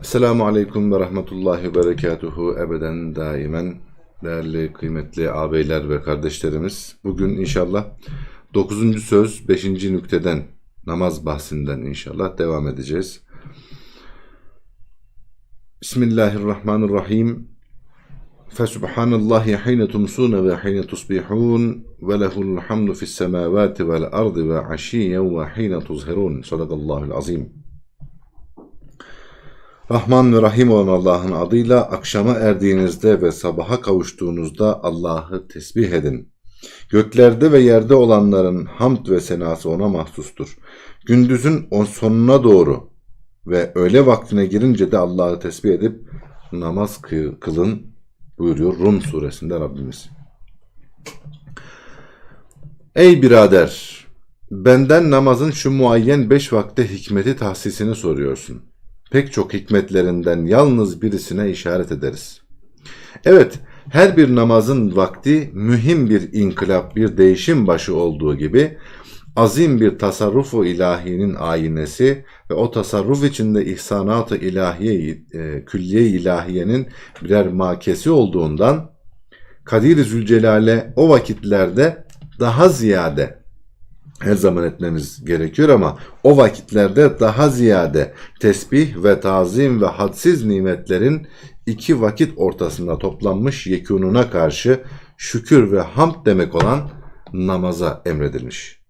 Selamun Aleyküm ve Rahmetullahi ve Berekatuhu ebeden daimen değerli kıymetli ağabeyler ve kardeşlerimiz. Bugün inşallah 9. söz 5. nükteden namaz bahsinden inşallah devam edeceğiz. Bismillahirrahmanirrahim. Fesubhanallahi hine tumsune ve hine tusbihun ve lehul hamdu fis semavati vel ardı ve aşiyen ve hine tuzhirun. Sadakallahul azim. Rahman ve Rahim olan Allah'ın adıyla akşama erdiğinizde ve sabaha kavuştuğunuzda Allah'ı tesbih edin. Göklerde ve yerde olanların hamd ve senası ona mahsustur. Gündüzün on sonuna doğru ve öğle vaktine girince de Allah'ı tesbih edip namaz kı- kılın buyuruyor Rum suresinde Rabbimiz. Ey birader! Benden namazın şu muayyen beş vakte hikmeti tahsisini soruyorsun pek çok hikmetlerinden yalnız birisine işaret ederiz. Evet, her bir namazın vakti mühim bir inkılap, bir değişim başı olduğu gibi azim bir tasarrufu ilahinin aynesi ve o tasarruf içinde ihsanat-ı ilahiye, e, külliye ilahiyenin birer makesi olduğundan Kadir-i Zülcelal'e o vakitlerde daha ziyade her zaman etmemiz gerekiyor ama o vakitlerde daha ziyade tesbih ve tazim ve hadsiz nimetlerin iki vakit ortasında toplanmış yekununa karşı şükür ve hamd demek olan namaza emredilmiş.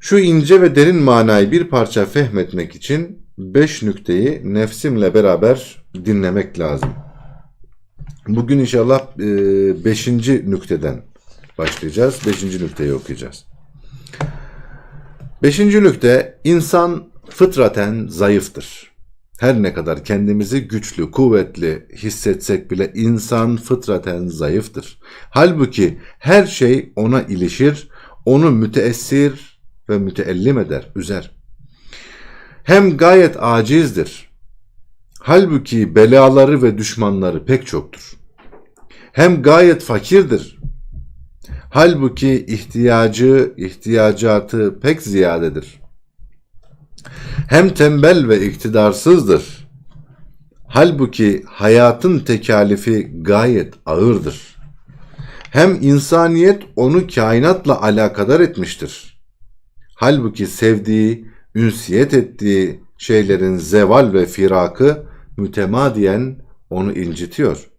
Şu ince ve derin manayı bir parça fehmetmek için beş nükteyi nefsimle beraber dinlemek lazım. Bugün inşallah e, beşinci nükteden başlayacağız. Beşinci nükteyi okuyacağız. Beşinci nükte, insan fıtraten zayıftır. Her ne kadar kendimizi güçlü, kuvvetli hissetsek bile insan fıtraten zayıftır. Halbuki her şey ona ilişir, onu müteessir ve müteellim eder, üzer. Hem gayet acizdir. Halbuki belaları ve düşmanları pek çoktur. Hem gayet fakirdir. Halbuki ihtiyacı, ihtiyacatı pek ziyadedir. Hem tembel ve iktidarsızdır. Halbuki hayatın tekalifi gayet ağırdır. Hem insaniyet onu kainatla alakadar etmiştir. Halbuki sevdiği, ünsiyet ettiği şeylerin zeval ve firakı mütemadiyen onu incitiyor.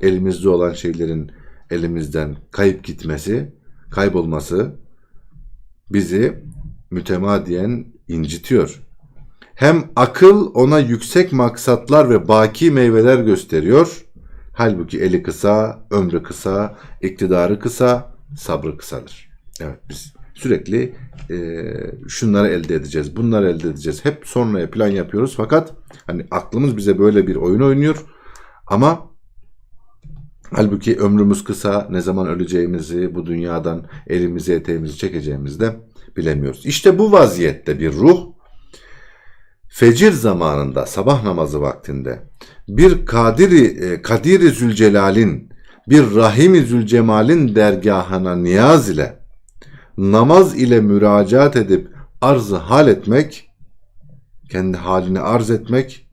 Elimizde olan şeylerin elimizden kayıp gitmesi, kaybolması bizi mütemadiyen incitiyor. Hem akıl ona yüksek maksatlar ve baki meyveler gösteriyor. Halbuki eli kısa, ömrü kısa, iktidarı kısa, sabrı kısadır. Evet biz sürekli e, şunları elde edeceğiz, bunları elde edeceğiz. Hep sonraya plan yapıyoruz fakat hani aklımız bize böyle bir oyun oynuyor ama Halbuki ömrümüz kısa, ne zaman öleceğimizi, bu dünyadan elimizi eteğimizi çekeceğimizi de bilemiyoruz. İşte bu vaziyette bir ruh, fecir zamanında, sabah namazı vaktinde bir Kadiri, e, Kadiri Zülcelal'in, bir Rahimi Zülcemal'in dergahına niyaz ile, namaz ile müracaat edip arzı hal etmek, kendi halini arz etmek,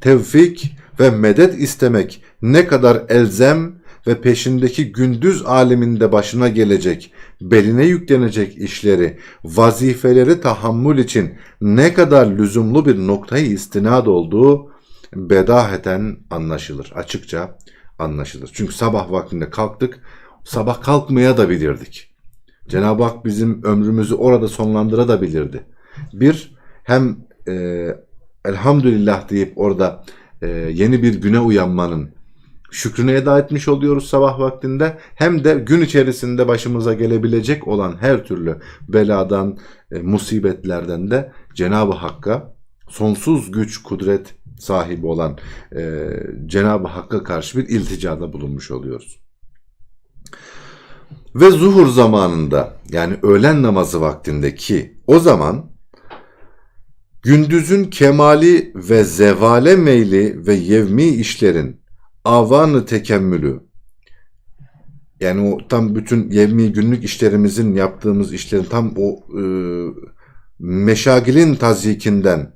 tevfik ve medet istemek ne kadar elzem ve peşindeki gündüz aleminde başına gelecek, beline yüklenecek işleri, vazifeleri tahammül için ne kadar lüzumlu bir noktayı istinad olduğu bedaheten anlaşılır. Açıkça anlaşılır. Çünkü sabah vaktinde kalktık, sabah kalkmaya da bilirdik. Cenab-ı Hak bizim ömrümüzü orada sonlandırabilirdi. Bir, hem e, elhamdülillah deyip orada e, yeni bir güne uyanmanın şükrünü eda etmiş oluyoruz sabah vaktinde. Hem de gün içerisinde başımıza gelebilecek olan her türlü beladan, e, musibetlerden de Cenab-ı Hakk'a sonsuz güç, kudret sahibi olan e, Cenab-ı Hakk'a karşı bir ilticada bulunmuş oluyoruz. Ve zuhur zamanında yani öğlen namazı vaktindeki o zaman gündüzün kemali ve zevale meyli ve yevmi işlerin avanı tekemmülü. Yani o tam bütün yevmi günlük işlerimizin yaptığımız işlerin tam o e, meşagilin tazyikinden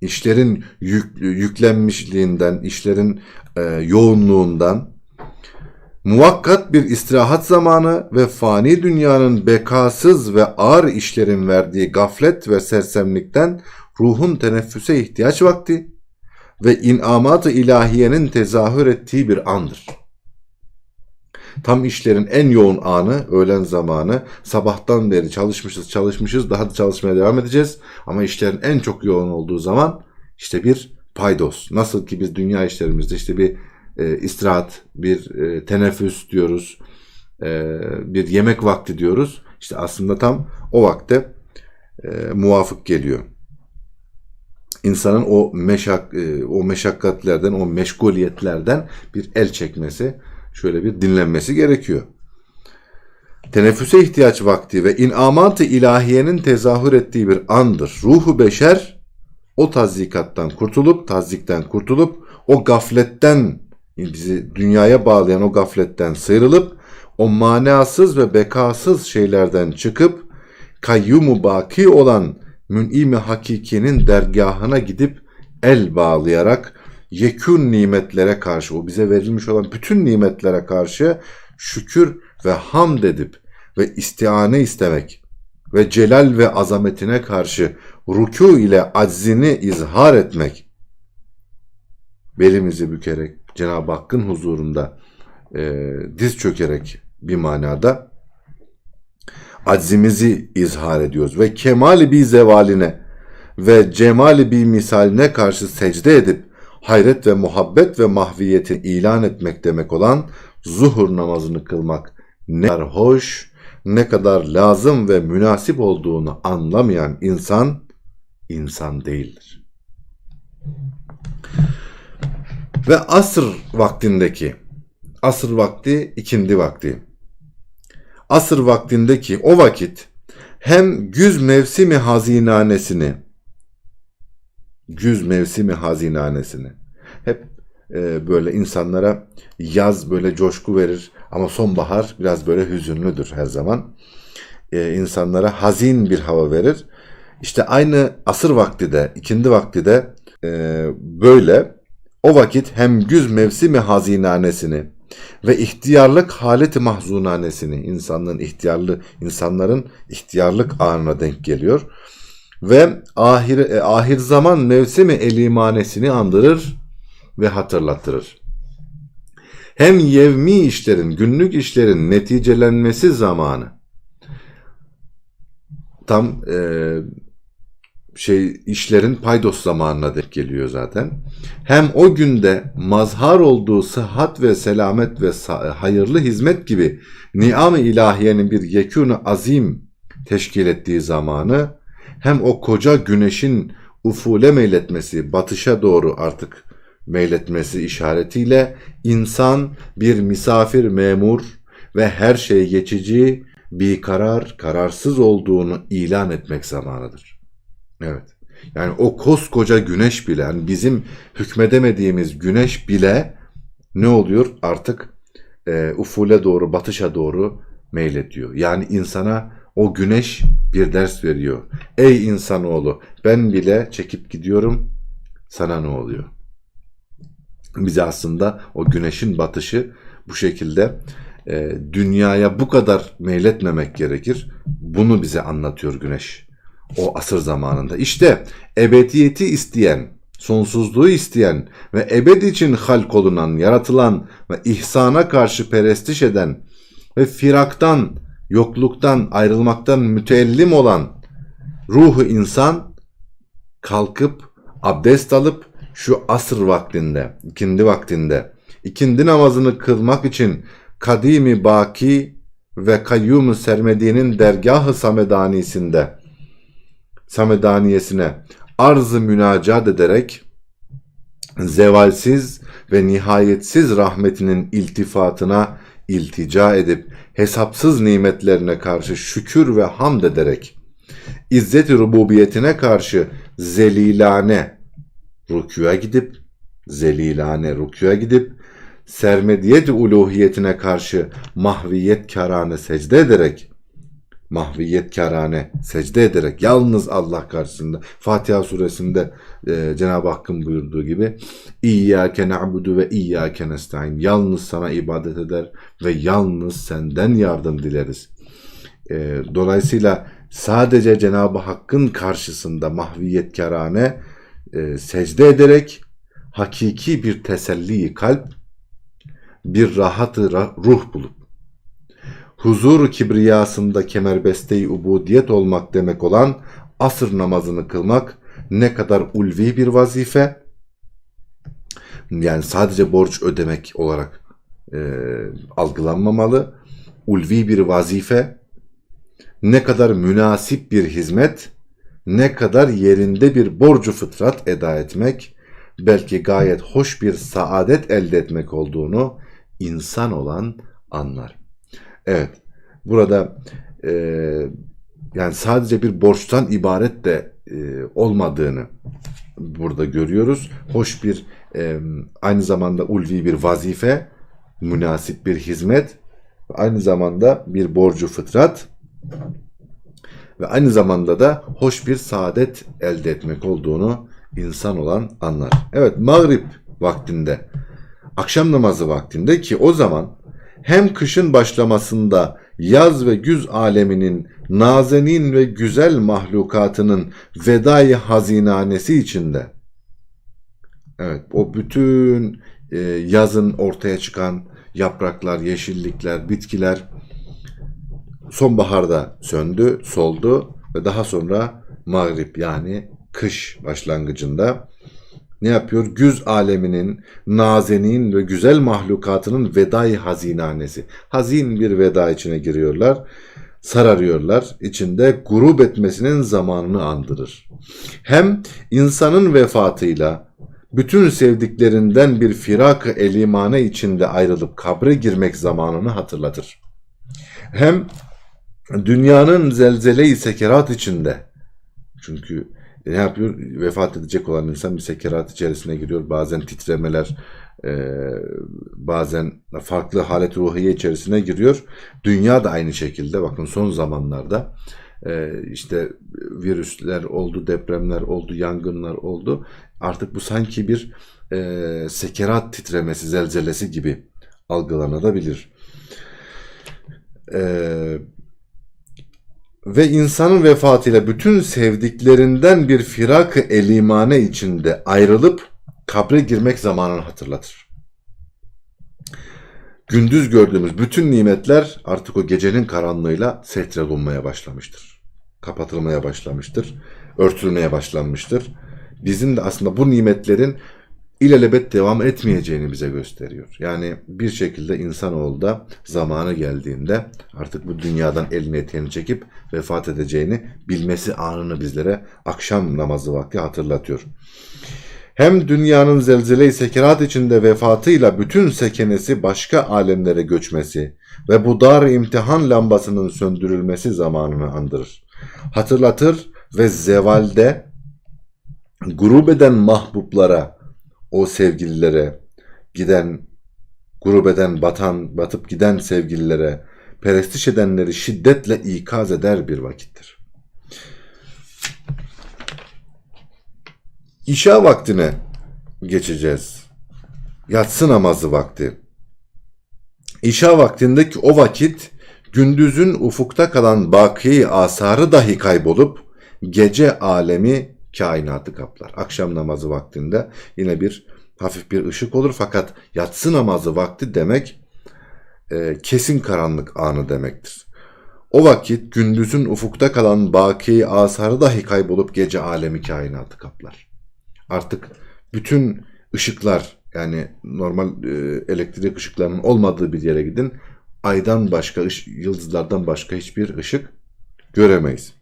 işlerin yük, yüklenmişliğinden, işlerin e, yoğunluğundan muvakkat bir istirahat zamanı ve fani dünyanın bekasız ve ağır işlerin verdiği gaflet ve sersemlikten ruhun teneffüse ihtiyaç vakti ve inamat-ı ilahiyenin tezahür ettiği bir andır. Tam işlerin en yoğun anı, öğlen zamanı. Sabahtan beri çalışmışız, çalışmışız, daha da çalışmaya devam edeceğiz. Ama işlerin en çok yoğun olduğu zaman işte bir paydos. Nasıl ki biz dünya işlerimizde işte bir e, istirahat, bir e, teneffüs diyoruz, e, bir yemek vakti diyoruz. İşte aslında tam o vakte e, muvafık geliyor. İnsanın o meşak, e, o meşakkatlerden, o meşguliyetlerden bir el çekmesi, şöyle bir dinlenmesi gerekiyor. Teneffüse ihtiyaç vakti ve inamat-ı ilahiyenin tezahür ettiği bir andır. Ruhu beşer o tazikattan kurtulup, tazikten kurtulup, o gafletten, bizi dünyaya bağlayan o gafletten sıyrılıp, o manasız ve bekasız şeylerden çıkıp, kayyumu baki olan mün'im-i hakikinin dergahına gidip el bağlayarak yekün nimetlere karşı, o bize verilmiş olan bütün nimetlere karşı şükür ve hamd edip ve istiane istemek ve celal ve azametine karşı ruku ile aczini izhar etmek, belimizi bükerek Cenab-ı Hakk'ın huzurunda e, diz çökerek bir manada aczimizi izhar ediyoruz ve kemali bir zevaline ve cemali bir misaline karşı secde edip hayret ve muhabbet ve mahviyeti ilan etmek demek olan zuhur namazını kılmak ne kadar hoş, ne kadar lazım ve münasip olduğunu anlamayan insan insan değildir. Ve asır vaktindeki asır vakti ikindi vakti. Asır vaktindeki o vakit hem güz mevsimi hazinanesini güz mevsimi hazinanesini hep e, böyle insanlara yaz böyle coşku verir ama sonbahar biraz böyle hüzünlüdür her zaman. E, insanlara hazin bir hava verir. İşte aynı asır vakti de, ikindi vakti de e, böyle o vakit hem güz mevsimi hazinanesini ve ihtiyarlık haleti mahzunanesini insanların ihtiyarlı insanların ihtiyarlık anına denk geliyor ve ahir e, ahir zaman mevsimi elimanesini andırır ve hatırlatırır. Hem yevmi işlerin, günlük işlerin neticelenmesi zamanı tam e, şey işlerin paydos zamanına denk geliyor zaten. Hem o günde mazhar olduğu sıhhat ve selamet ve hayırlı hizmet gibi niam-ı ilahiyenin bir yekûnu azim teşkil ettiği zamanı hem o koca güneşin ufule meyletmesi, batışa doğru artık meyletmesi işaretiyle insan bir misafir memur ve her şey geçici, bir karar, kararsız olduğunu ilan etmek zamanıdır. Evet. Yani o koskoca güneş bile, yani bizim hükmedemediğimiz güneş bile ne oluyor? Artık e, ufule doğru, batışa doğru meylediyor. Yani insana o güneş bir ders veriyor. Ey insanoğlu ben bile çekip gidiyorum sana ne oluyor? Bize aslında o güneşin batışı bu şekilde e, dünyaya bu kadar meyletmemek gerekir. Bunu bize anlatıyor güneş o asır zamanında. İşte ebediyeti isteyen, sonsuzluğu isteyen ve ebed için halk olunan, yaratılan ve ihsana karşı perestiş eden ve firaktan, yokluktan, ayrılmaktan müteellim olan ruhu insan kalkıp abdest alıp şu asır vaktinde, ikindi vaktinde ikindi namazını kılmak için kadimi baki ve kayyum sermediğinin dergahı samedanisinde samedaniyesine arz-ı münacat ederek zevalsiz ve nihayetsiz rahmetinin iltifatına iltica edip hesapsız nimetlerine karşı şükür ve hamd ederek izzet-i rububiyetine karşı zelilane rükûya gidip zelilane rükûya gidip sermediyet uluhiyetine karşı mahviyet karane secde ederek mahviyetkarane secde ederek yalnız Allah karşısında Fatiha suresinde e, Cenab-ı Hakk'ın buyurduğu gibi İyyâke na'budu ve iyyâke nestaîn yalnız sana ibadet eder ve yalnız senden yardım dileriz. E, dolayısıyla sadece Cenab-ı Hakk'ın karşısında mahviyetkarane e, secde ederek hakiki bir teselli kalp, bir rahatı ra- ruh bulup huzur kibriyasında kemerbeste-i ubudiyet olmak demek olan asır namazını kılmak ne kadar ulvi bir vazife. Yani sadece borç ödemek olarak e, algılanmamalı. Ulvi bir vazife. Ne kadar münasip bir hizmet ne kadar yerinde bir borcu fıtrat eda etmek belki gayet hoş bir saadet elde etmek olduğunu insan olan anlar. Evet, burada e, yani sadece bir borçtan ibaret de e, olmadığını burada görüyoruz. Hoş bir e, aynı zamanda ulvi bir vazife, münasip bir hizmet, aynı zamanda bir borcu fıtrat ve aynı zamanda da hoş bir saadet elde etmek olduğunu insan olan anlar. Evet, mağrip vaktinde, akşam namazı vaktinde ki o zaman hem kışın başlamasında yaz ve güz aleminin nazenin ve güzel mahlukatının vedai hazinanesi içinde. Evet o bütün e, yazın ortaya çıkan yapraklar, yeşillikler, bitkiler sonbaharda söndü, soldu ve daha sonra mağrip yani kış başlangıcında ne yapıyor? Güz aleminin, nazenin ve güzel mahlukatının vedai hazinanesi. Hazin bir veda içine giriyorlar, sararıyorlar. İçinde grup etmesinin zamanını andırır. Hem insanın vefatıyla bütün sevdiklerinden bir firak-ı elimane içinde ayrılıp kabre girmek zamanını hatırlatır. Hem dünyanın zelzele-i sekerat içinde çünkü ne yapıyor? Vefat edecek olan insan bir sekerat içerisine giriyor. Bazen titremeler, e, bazen farklı halet ruhiye içerisine giriyor. Dünya da aynı şekilde. Bakın son zamanlarda e, işte virüsler oldu, depremler oldu, yangınlar oldu. Artık bu sanki bir e, sekerat titremesi, zelzelesi gibi algılanabilir. Eee ve insanın vefatıyla bütün sevdiklerinden bir firak-ı elimane içinde ayrılıp kabre girmek zamanını hatırlatır. Gündüz gördüğümüz bütün nimetler artık o gecenin karanlığıyla setrelunmaya başlamıştır. Kapatılmaya başlamıştır. Örtülmeye başlanmıştır. Bizim de aslında bu nimetlerin ilelebet devam etmeyeceğini bize gösteriyor. Yani bir şekilde insanoğlu da zamanı geldiğinde artık bu dünyadan elini eteğini çekip vefat edeceğini bilmesi anını bizlere akşam namazı vakti hatırlatıyor. Hem dünyanın zelzele-i sekerat içinde vefatıyla bütün sekenesi başka alemlere göçmesi ve bu dar imtihan lambasının söndürülmesi zamanını andırır. Hatırlatır ve zevalde grup eden mahbublara o sevgililere giden grubeden batan batıp giden sevgililere perestiş edenleri şiddetle ikaz eder bir vakittir. İşa vaktine geçeceğiz. Yatsı namazı vakti. İşa vaktindeki o vakit gündüzün ufukta kalan baki asarı dahi kaybolup gece alemi kainatı kaplar. Akşam namazı vaktinde yine bir hafif bir ışık olur fakat yatsı namazı vakti demek e, kesin karanlık anı demektir. O vakit gündüzün ufukta kalan baki asarı dahi kaybolup gece alemi kainatı kaplar. Artık bütün ışıklar yani normal e, elektrik ışıklarının olmadığı bir yere gidin. Aydan başka, yıldızlardan başka hiçbir ışık göremeyiz.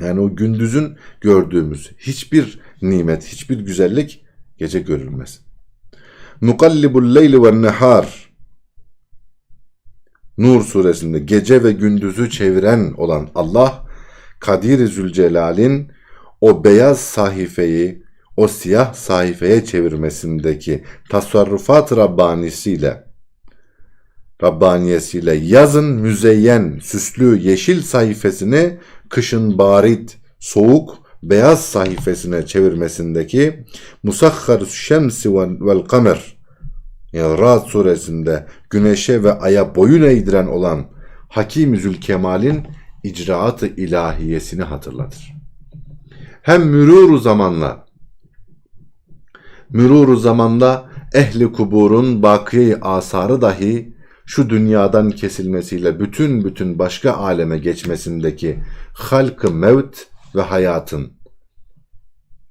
Yani o gündüzün gördüğümüz hiçbir nimet, hiçbir güzellik gece görülmez. Nukallibul leyli ve nehar Nur suresinde gece ve gündüzü çeviren olan Allah Kadir-i Zülcelal'in o beyaz sahifeyi o siyah sayfaya çevirmesindeki tasarrufat Rabbanisiyle Rabbaniyesiyle yazın müzeyyen, süslü yeşil sayfasını kışın barit, soğuk, beyaz sayfasına çevirmesindeki Musakhar şemsi vel kamer yani Ra'd suresinde güneşe ve aya boyun eğdiren olan Hakim Zülkemal'in icraatı ilahiyesini hatırlatır. Hem mürûru zamanla mürûru zamanda ehli kuburun bakiye asarı dahi şu dünyadan kesilmesiyle bütün bütün başka aleme geçmesindeki halkı mevt ve hayatın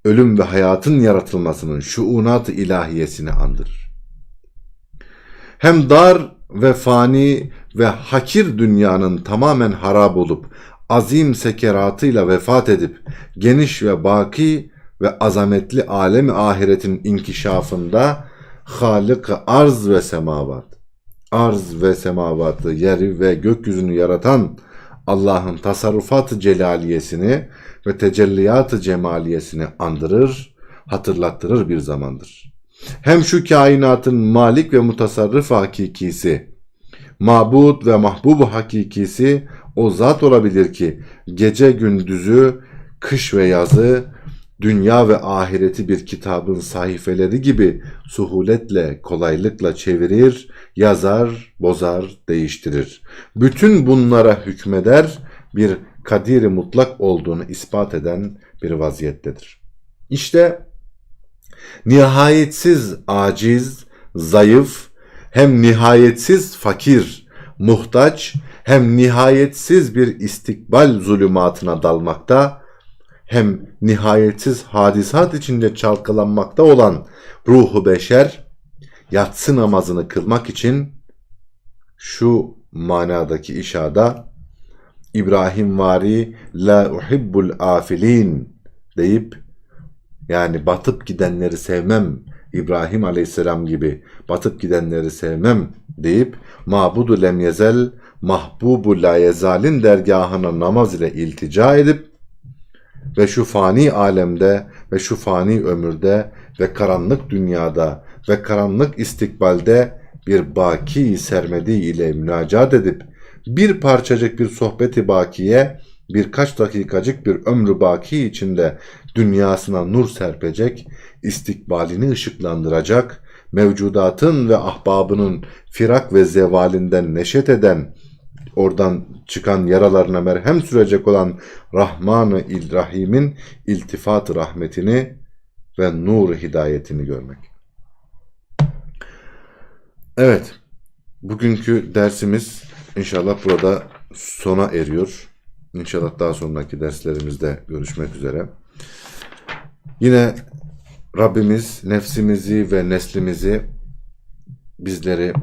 ölüm ve hayatın yaratılmasının şuunat-ı ilahiyesini andırır. Hem dar ve fani ve hakir dünyanın tamamen harap olup azim sekeratıyla vefat edip geniş ve baki ve azametli alemi ahiretin inkişafında halık arz ve semavat arz ve semavatı yeri ve gökyüzünü yaratan Allah'ın tasarrufatı celaliyesini ve tecelliyatı cemaliyesini andırır, hatırlattırır bir zamandır. Hem şu kainatın malik ve mutasarrıf hakikisi, mabut ve mahbub hakikisi o zat olabilir ki gece gündüzü, kış ve yazı, dünya ve ahireti bir kitabın sayfeleri gibi suhuletle, kolaylıkla çevirir, yazar, bozar, değiştirir. Bütün bunlara hükmeder, bir kadiri mutlak olduğunu ispat eden bir vaziyettedir. İşte nihayetsiz aciz, zayıf, hem nihayetsiz fakir, muhtaç, hem nihayetsiz bir istikbal zulümatına dalmakta, hem nihayetsiz hadisat içinde çalkalanmakta olan ruhu beşer, yatsı namazını kılmak için şu manadaki işada İbrahim vari la uhibbul afilin deyip yani batıp gidenleri sevmem İbrahim aleyhisselam gibi batıp gidenleri sevmem deyip mabudu lem yezel mahbubu la yezalin dergahına namaz ile iltica edip ve şu fani alemde ve şu fani ömürde ve karanlık dünyada ve karanlık istikbalde bir baki sermedi ile münacat edip bir parçacık bir sohbeti bakiye birkaç dakikacık bir ömrü baki içinde dünyasına nur serpecek, istikbalini ışıklandıracak, mevcudatın ve ahbabının firak ve zevalinden neşet eden, oradan çıkan yaralarına merhem sürecek olan Rahman-ı İl-Rahim'in iltifat rahmetini ve nur hidayetini görmek. Evet, bugünkü dersimiz inşallah burada sona eriyor. İnşallah daha sonraki derslerimizde görüşmek üzere. Yine Rabbimiz nefsimizi ve neslimizi bizleri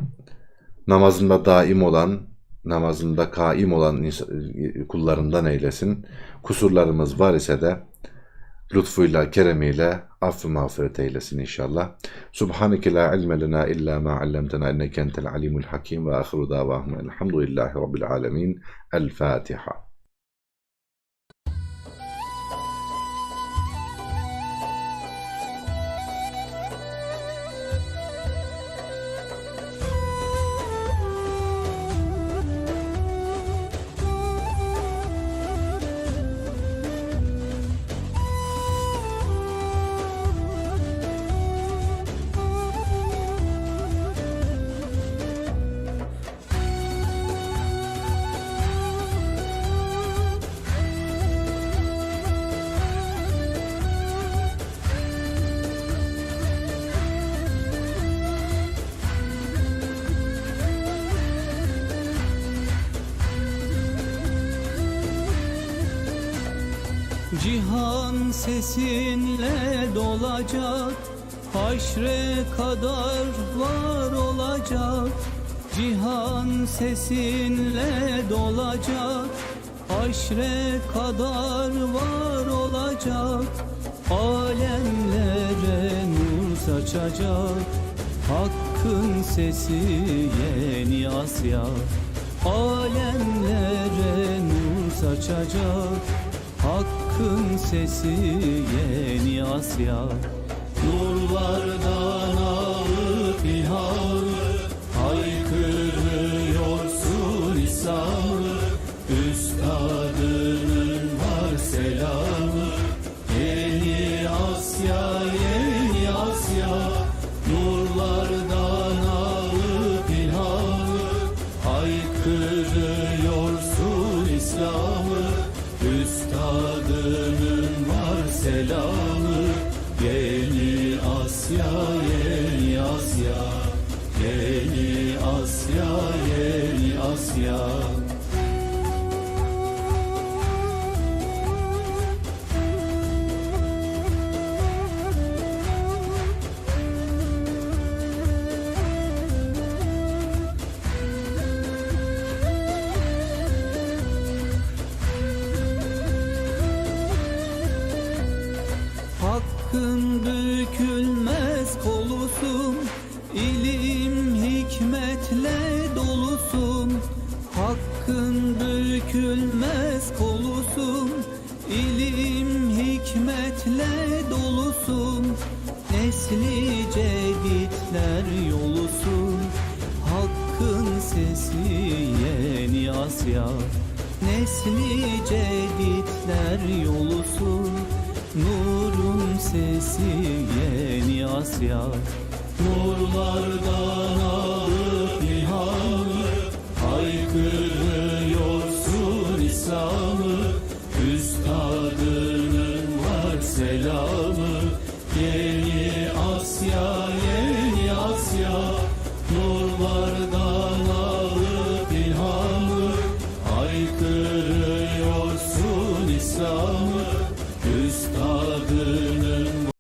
namazında daim olan, namazında kaim olan ins- kullarından eylesin. Kusurlarımız var ise de lütfuyla, keremiyle affı mağfiret eylesin inşallah. Subhaneke la ilme lena illa ma allamtena inneke entel alimul hakim ve ahiru davahum elhamdülillahi rabbil alemin. El Fatiha. Cihan sesinle dolacak Haşre kadar var olacak. Cihan sesinle dolacak Haşre kadar var olacak. Alemlere nur saçacak Hakkın sesi yeni Asya. Alemlere nur saçacak Hakkın sesi yeni Asya. Nurlardan alıp ilhamı prensesi yeni Asya. Nesli ceditler yolusu Nurun sesi yeni Asya. Nurlardan alıp nihanı Haykırıyorsun İsa'yı